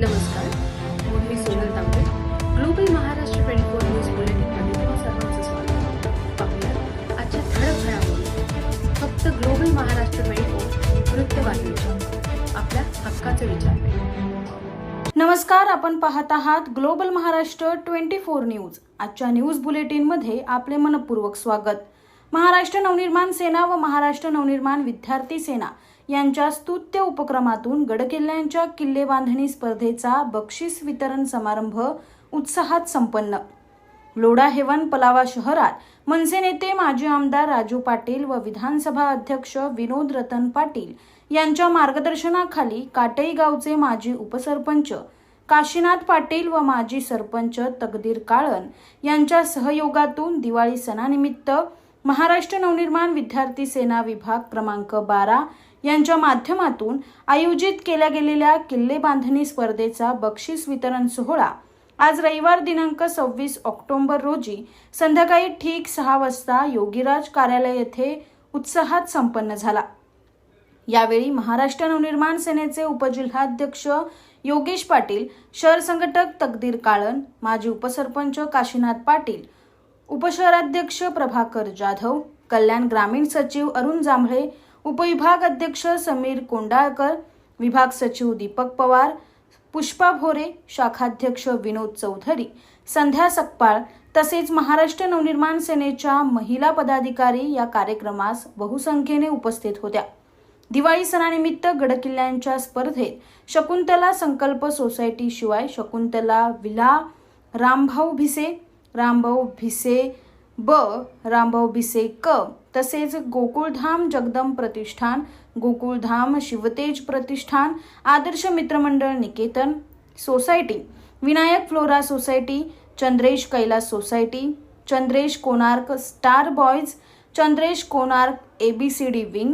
नमस्कार. मी Sonal Tambe. Global Maharashtra twenty four news बुलेटिनमध्ये तुम्हा सर्वांचं स्वागत पाहूया आजच्या ठळक घडामोडी. फक्त ग्लोबल महाराष्ट्र ट्वेंटी फोर वृत्तवाहिनीच्या. आपल्या हक्काचे विचार नमस्कार आपण पाहत आहात global Maharashtra twenty four news. आजच्या न्यूज बुलेटिनमध्ये आपले मनपूर्वक स्वागत. महाराष्ट्र नवनिर्माण सेना व महाराष्ट्र नवनिर्माण विद्यार्थी सेना यांच्या स्तुत्य उपक्रमातून गडकिल्ल्यांच्या किल्ले बांधणी स्पर्धेचा बक्षीस वितरण समारंभ उत्साहात संपन्न. लोढा हेवन पलावा शहरात मनसे नेते माजी आमदार राजू पाटील व विधानसभा अध्यक्ष विनोद रतन पाटील यांच्या मार्गदर्शनाखाली काटई गावचे माजी उपसरपंच काशीनाथ पाटील व माजी सरपंच तकदीर काळन यांच्या सहयोगातून दिवाळी सणानिमित्त महाराष्ट्र नवनिर्माण विद्यार्थी सेना विभाग क्रमांक बारा यांच्या माध्यमातून आयोजित केल्या गेलेल्या किल्ले बांधणी स्पर्धेचा बक्षीस वितरण सोहळा आज रविवार दिनांक सव्वीस ऑक्टोबर रोजी संध्याकाळी ठीक सहा वाजता योगीराज कार्यालय येथे उत्साहात संपन्न झाला. यावेळी महाराष्ट्र नवनिर्माण सेनेचे उपजिल्हाध्यक्ष योगेश पाटील शहर संघटक तकदीर काळन माजी उपसरपंच काशीनाथ पाटील उपशहराध्यक्ष प्रभाकर जाधव कल्याण ग्रामीण सचिव अरुण जांभळे उपविभाग अध्यक्ष समीर कोंडाळकर विभाग सचिव दीपक पवार पुष्पा भोरे शाखाध्यक्ष विनोद चौधरी संध्या सकपाळ तसेच महाराष्ट्र नवनिर्माण सेनेच्या महिला पदाधिकारी या कार्यक्रमास बहुसंख्येने उपस्थित होत्या. दिवाळी सणानिमित्त गडकिल्ल्यांच्या स्पर्धेत शकुंतला संकल्प सोसायटी शिवाय शकुंतला विला रामभाऊ भिसे रामभाऊ भिसे ब रामभाऊ भिसे क तसेच गोकुळधाम जगदम प्रतिष्ठान गोकुळधाम शिवतेज प्रतिष्ठान आदर्श मित्रमंडळ Niketan society Vinayak Flora society Chandresh Kailas society Chandresh Konark star boys Chandresh Konark D wing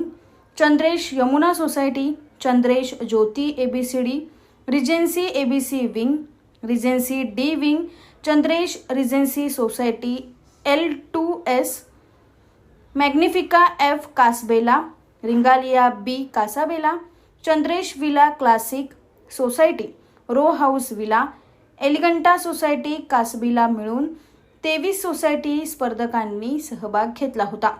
Chandresh Yamuna society Chandresh Jyoti A B C D regency A B C wing regency D wing Chandresh regency society L two S Magnifica F Casabella रिंगालिया B Casabella Chandresh villa classic society row house villa Eleganta society Casabella मिळून तेवीस society स्पर्धकांनी सहभाग घेतला होता.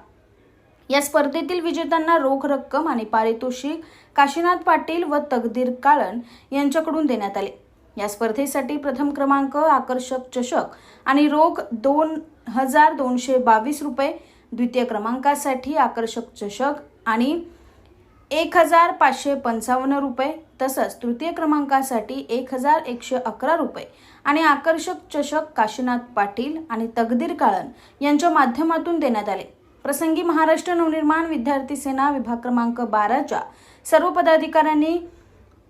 या स्पर्धेतील विजेत्यांना रोख रक्कम आणि पारितोषिक काशीनाथ पाटील व तकदीर काळन यांच्याकडून देण्यात आले. या स्पर्धेसाठी प्रथम क्रमांक आकर्षक चषक आणि रोख दोन हजार दोनशे बावीस रुपये द्वितीय क्रमांकासाठी आकर्षक चषक आणि एक हजार पाचशे पंचावन्न रुपये तसंच तृतीय क्रमांकासाठी एक हजार एकशे अकरा रुपये. आणि आकर्षक चषक काशीनाथ पाटील आणि तकदीर काळन यांच्या माध्यमातून देण्यात आले. प्रसंगी महाराष्ट्र नवनिर्माण विद्यार्थी सेना विभाग क्रमांक बाराच्या सर्व पदाधिकाऱ्यांनी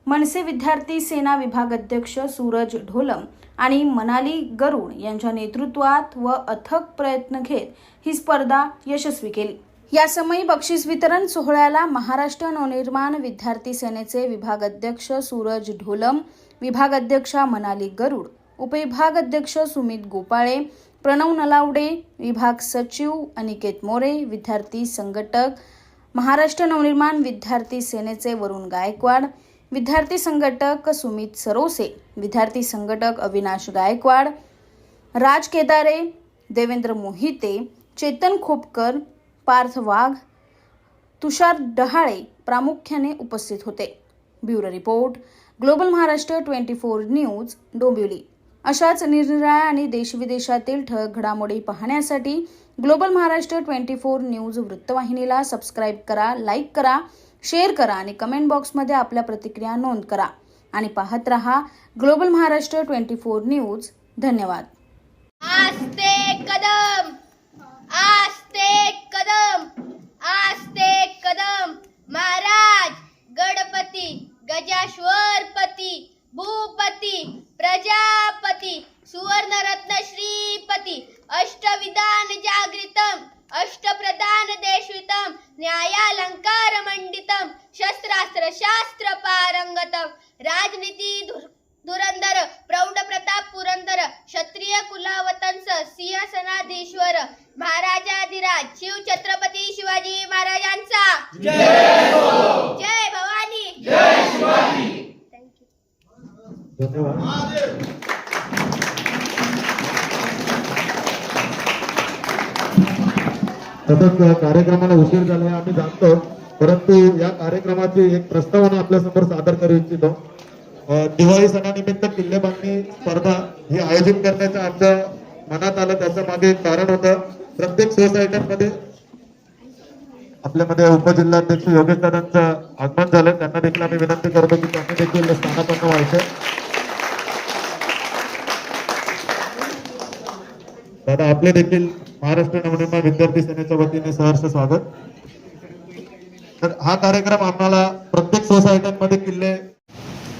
मनसे विद्यार्थी सेना विभाग अध्यक्ष सूरज ढोलम आणि मनाली गरुड यांच्या नेतृत्वात व अथक प्रयत्न घेत ही स्पर्धा यशस्वी केली. या समयी बक्षीस वितरण सोहळ्याला महाराष्ट्र नवनिर्माण विद्यार्थी सेनेचे विभाग अध्यक्ष सूरज ढोलम विभाग अध्यक्षा मनाली गरुड उपविभाग अध्यक्ष सुमित गोपाळे प्रणव नलावडे विभाग सचिव अनिकेत मोरे विद्यार्थी संघटक महाराष्ट्र नवनिर्माण विद्यार्थी सेनेचे वरुण गायकवाड विद्यार्थी संघटक सुमित सरोसे विद्यार्थी संघटक अविनाश गायकवाड राज केदारे देवेंद्र मोहिते चेतन खोपकर पार्थ वाघ तुषार डहाळे प्रामुख्याने उपस्थित होते. Bureau report global Maharashtra twenty four news Dombivli. अशाच निरनिराळ्या आणि देशविदेशातील ठळक घडामोडी पाहण्यासाठी global Maharashtra twenty four news वृत्तवाहिनीला सबस्क्राईब करा लाईक करा शेअर करा आणि कमेंट बॉक्समध्ये आपल्या प्रतिक्रिया नोंद करा. आणि पाहत रहा global Maharashtra twenty four news धन्यवाद. आस्ते कदम! आस्ते कदम! आस्ते कदम! महाराज! गणपती! गजाश्वरपती! भूपती! प्रजापती! सुवर्णरत्न श्रीपती! अष्टविधान जागृतम! अष्टप्रधान देशवितम न्यायालंक अर्थात कार्यक्रमाला उशीर झाला हे आम्ही जाणतो परंतु या कार्यक्रमाची एक प्रस्तावना आपल्यासमोर सादर करू इच्छितो. दिवाळी सणानिमित्त किल्ले बांधणी स्पर्धा ही आयोजित करण्याचं आमच्या मनात आलं त्याचं मागे एक कारण होतं. प्रत्येक सोसायट्यांमध्ये आपल्यामध्ये उपजिल्हाध्यक्ष योगेश दादांचं आगमन झालं. त्यांना देखील आम्ही विनंती करतो की त्यांनी देखील स्थानापन्न व्हायचं. दादा आपले देखील महाराष्ट्र नवनिर्माण विद्यार्थी सेनेच्या वतीने सहर्ष स्वागत. तर हा कार्यक्रम आम्हाला प्रत्येक सोसायट्यांमध्ये किल्ले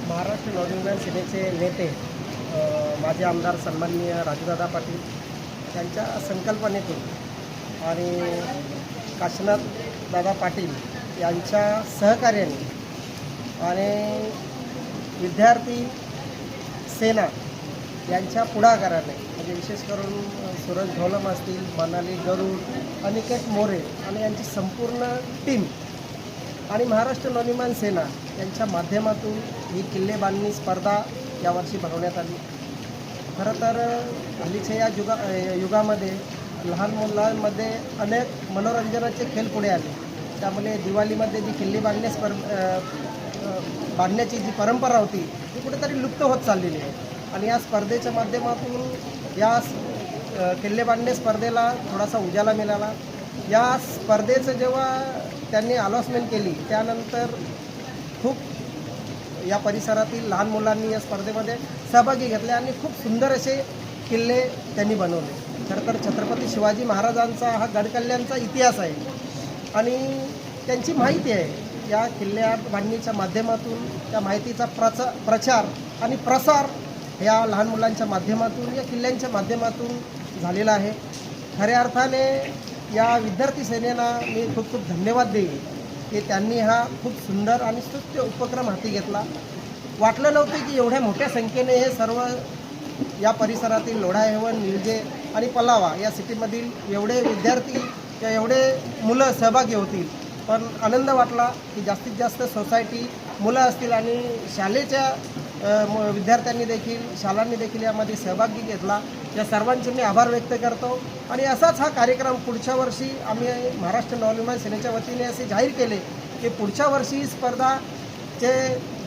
महाराष्ट्र नवनिर्माण सेनेचे नेते माझे माजी आमदार सन्माननीय राजूदादा पाटील यांच्या संकल्पनेतून आणि काशीनाथ दादा पाटील यांच्या सहकार्याने आणि विद्यार्थी सेना यांच्या पुढाकाराने म्हणजे विशेष करून सूरज ढोलम असतील मनाली गरुड अनिकेत मोरे आणि यांची संपूर्ण टीम आणि महाराष्ट्र नवनिर्माण सेना यांच्या माध्यमातून ही किल्ले बांधणी स्पर्धा यावर्षी भरवण्यात आली. खरं तर हल्लीच्या या युगा युगामध्ये लहान मुलांमध्ये अनेक मनोरंजनाचे खेळ पुढे आले. त्यामुळे दिवाळीमध्ये जी किल्ले बांधण्या स्पर बांधण्याची जी परंपरा होती ती कुठेतरी लुप्त होत चाललेली आहे. आणि या स्पर्धेच्या माध्यमातून या किल्लेबांडे किल्ले स्पर्धेला थोडासा उजाला मिळाला. या स्पर्धेचं जेव्हा त्यांनी अनाऊन्समेंट केली त्यानंतर खूप या परिसरातील लहान मुलांनी या स्पर्धेमध्ये सहभागी घेतले आणि खूप सुंदर असे किल्ले त्यांनी बनवले. खरं तर छत्रपती शिवाजी महाराजांचा हा गडकल्ल्यांचा इतिहास आहे. आणि त्यांची माहिती आहे या किल्ल्या बांधणीच्या माध्यमातून त्या माहितीचा प्रच प्रचार आणि प्रसार या लहान मुलांच्या माध्यमातून या किल्ल्यांच्या माध्यमातून झालेला आहे. खऱ्या अर्थाने या विद्यार्थी सेनेला मी खूप खूप धन्यवाद देईन की त्यांनी हा खूप सुंदर आणि स्तुत्य उपक्रम हाती घेतला. वाटलं नव्हतं की एवढ्या मोठ्या संख्येने हे सर्व या परिसरातील लोढा हेवन निलजे आणि पलावा या सिटीमधील एवढे विद्यार्थी किंवा एवढे मुलं सहभागी होतील. पण आनंद वाटला की जास्तीत जास्त सोसायटी मुलं असतील आणि शालेच्या विद्यार्थ्यांनी देखील शाळांनी देखील यामध्ये सहभागी घेतला. या सर्वांचे मी आभार व्यक्त करतो. आणि असाच हा कार्यक्रम पुढच्या वर्षी आम्ही महाराष्ट्र नवनिर्माण सेनेच्या वतीने असे जाहीर केले की पुढच्या वर्षी ही स्पर्धाचे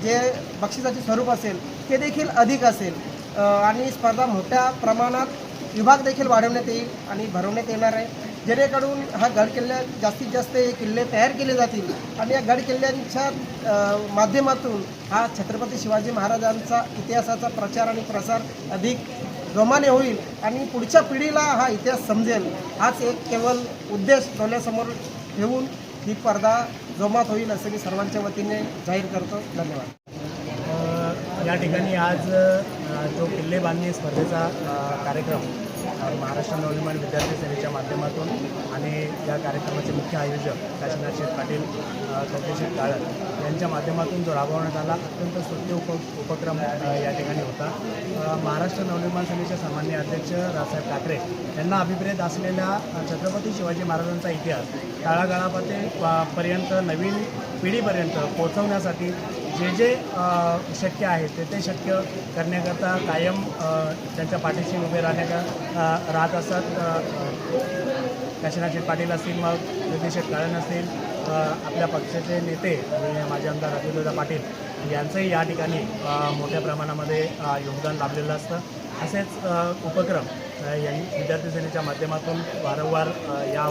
जे बक्षिसाचे स्वरूप असेल ते देखील अधिक असेल. आणि स्पर्धा मोठ्या प्रमाणात विभाग देखील वाढवण्यात येईल आणि भरवण्यात येणार आहे. जेणेकडून हा गड किल्ल्या जास्तीत जास्त हे किल्ले तयार केले जातील. आणि या गड किल्ल्यांच्या माध्यमातून हा छत्रपती शिवाजी महाराजांचा इतिहासाचा प्रचार आणि प्रसार अधिक जोमाने होईल आणि पुढच्या पिढीला हा इतिहास समजेल. हाच एक केवळ उद्देश डोळ्यासमोर ठेवून ही स्पर्धा जोमात होईल असं मी सर्वांच्या वतीने जाहीर करतो. धन्यवाद. या ठिकाणी आज जो किल्ले बांधणी स्पर्धेचा कार्यक्रम महाराष्ट्र नवनिर्माण विद्यार्थी सेनेच्या माध्यमातून आणि या कार्यक्रमाचे मुख्य आयोजक काशीनाथ शेठ पाटील अ, कौशेक काळत यांच्या माध्यमातून जो राबवण्यात आला अत्यंत स्तुत्य उप उपक्रम या ठिकाणी होता. महाराष्ट्र नवनिर्माण सेनेचे सामान्य अध्यक्ष रावसाहेब ठाकरे यांना अभिप्रेत असलेल्या छत्रपती शिवाजी महाराजांचा इतिहास तळागाळापर्यंत पर्यंत नवीन पिढीपर्यंत पोहोचवण्यासाठी जे जे शक्य आहे ते ते शक्य करण्याकरता कायम त्यांच्या पाठीशी उभे राहण्याचा राहत असतात. अ, पाटील असतील मग जगदीश काळन असतील आपल्या पक्षाचे नेते आणि माझे आमदार राजूदादा पाटील यांचंही या ठिकाणी मोठ्या प्रमाणामध्ये योगदान लाभलेलं असतं. असेच उपक्रम यांनी या विद्यार्थी सेनेच्या माध्यमातून वारंवार या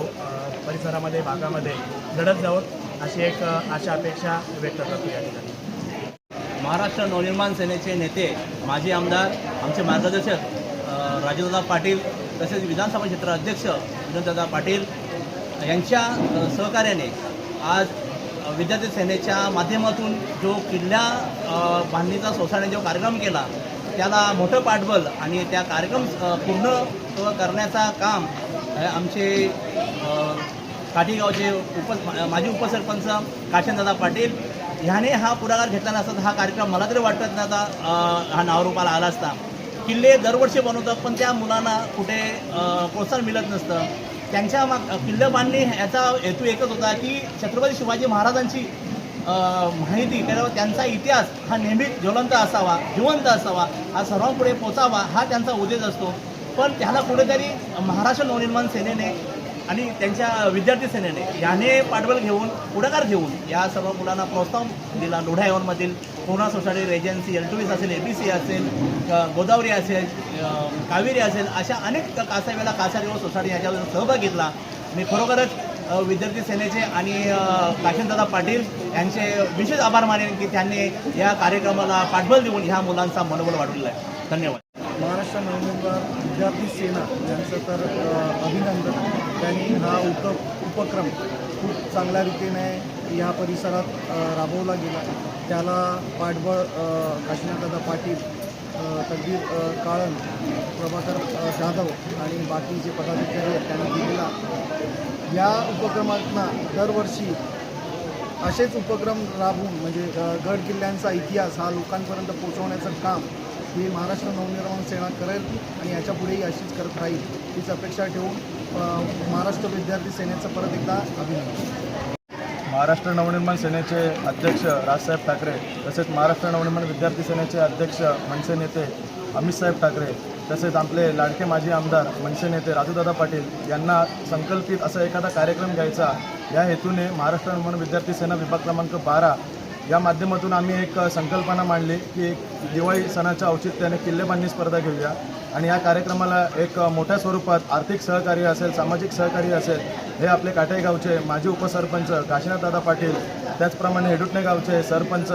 परिसरामध्ये भागामध्ये घडत जावं अशी एक आशा अपेक्षा व्यक्त करतो या ठिकाणी. महाराष्ट्र नवनिर्माण सेनेचे नेते माजी आमदार आमचे मार्गदर्शक राजेंद्रदा पाटील तसेच विधानसभा क्षेत्र अध्यक्ष विनोददादा पाटील यांच्या सहकार्याने आज विद्यार्थी सेनेच्या माध्यमातून जो किल्ल्या बांधणीचा सोसायटीने जो कार्यक्रम केला त्याला मोठं पाठबल आणि त्या कार्यक्रम पूर्ण करण्याचा काम आमचे काठीगावचे उप माजी उपसरपंच काशनदादा पाटील ह्याने हा पुढाकार घेतला नसता तर हा कार्यक्रम मला तरी वाटत नाही आता हा नावरूपाला आला असता. किल्ले दरवर्षी बनवतात पण त्या मुलांना कुठे प्रोत्साहन मिळत नसतं. त्यांच्या माग किल्ले बांधणे ह्याचा हेतू एकच होता की छत्रपती शिवाजी महाराजांची माहिती त्याच्यावर त्यांचा इतिहास हा नेहमीच ज्वलंत असावा जिवंत असावा हा सर्वांपुढे पोचावा हा त्यांचा उद्देश असतो. पण त्याला कुठेतरी महाराष्ट्र नवनिर्माण सेनेने आणि त्यांच्या विद्यार्थी सेनेने याने पाठबळ घेऊन पुढाकार घेऊन या सर्व मुलांना प्रोत्साहन दिला. Lodha यवनमधील Purna society regency L two असेल ए बी सी असेल गोदावरी असेल कावेरी असेल अशा अनेक कासावेला कासारी व सोसायटी याच्यावर सहभाग घेतला. मी खरोखरच विद्यार्थी सेनेचे आणि अ, पाटील यांचे विशेष आभार मानेन की त्यांनी या कार्यक्रमाला पाठबळ देऊन ह्या मुलांचा मनोबल वाढवलेला आहे. धन्यवाद. महाराष्ट्र नवनिर्माण विद्यार्थी सेना यांचं तर अभिनंदन. त्यांनी हा उप उपक्रम खूप चांगल्या रीतीने या परिसरात राबवला गेला. त्याला पाठबळ अ, पाटील अ, काळन प्रभाकर जाधव आणि बाकी जे पदाधिकारी आहेत त्यांनी दिलेला. या उपक्रमातनं दरवर्षी असेच उपक्रम राबवून म्हणजे गड किल्ल्यांचा इतिहास हा लोकांपर्यंत पोचवण्याचं काम ही महाराष्ट्र नवनिर्माण सेना करेल आणि याच्या पुढेही अशीच करत राहील हीच अपेक्षा ठेवून महाराष्ट्र विद्यार्थी सेनेचं परत एकदा अभिनंदन. महाराष्ट्र नवनिर्माण सेनेचे अध्यक्ष राजसाहेब ठाकरे तसेच महाराष्ट्र नवनिर्माण विद्यार्थी सेनेचे अध्यक्ष मनसे नेते अमितसाहेब ठाकरे तसेच आपले लाडके माजी आमदार मनसे नेते राजूदादा पाटील यांना संकल्पित असा एखादा कार्यक्रम घ्यायचा. या हेतूने महाराष्ट्र नवनिर्माण विद्यार्थी सेना विभाग क्रमांक बारा या माध्यमातून आम्ही एक संकल्पना मांडली की एक दिवाळी सणाच्या औचित्याने किल्लेबांधणी स्पर्धा घेऊया. आणि या कार्यक्रमाला एक मोठ्या स्वरूपात आर्थिक सहकार्य असेल सामाजिक सहकार्य असेल हे आपले काटाई गावचे माजी उपसरपंच काशीनाथदादा पाटील त्याचप्रमाणे हेडुटणे गावचे सरपंच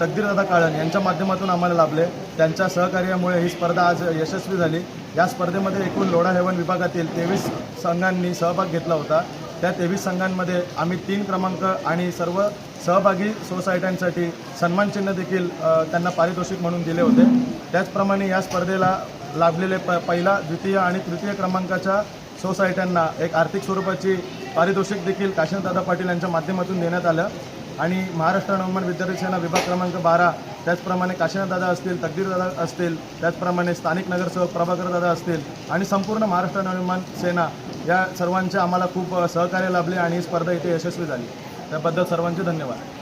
तकदीरदादा काळन यांच्या माध्यमातून आम्हाला लाभले. त्यांच्या सहकार्यामुळे ही स्पर्धा आज यशस्वी झाली. या स्पर्धेमध्ये एकूण लोढा हेवन विभागातील तेवीस संघांनी सहभाग घेतला होता. त्या तेवीस संघांमध्ये आम्ही तीन क्रमांक आणि सर्व सहभागी सोसायट्यांसाठी सन्मानचिन्ह देखील त्यांना पारितोषिक म्हणून दिले होते. त्याचप्रमाणे या स्पर्धेला लाभलेले प पहिला द्वितीय आणि तृतीय क्रमांकाच्या सोसायट्यांना एक आर्थिक स्वरूपाची पारितोषिक देखील काशीनाथदादा पाटील यांच्या माध्यमातून देण्यात आलं. आणि महाराष्ट्र नवमान विद्यार्थी सेना विभाग क्रमांक बारा त्याचप्रमाणे काशीनाथदादा असतील तकदीरदादा असतील त्याचप्रमाणे स्थानिक नगरसेवक प्रभाकरदादा असतील आणि संपूर्ण महाराष्ट्र नवनिर्माण सेना या सर्वांचे आम्हाला खूप सहकार्य लाभले आणि ही स्पर्धा इथे यशस्वी झाली. त्याबद्दल सर्वांचे धन्यवाद.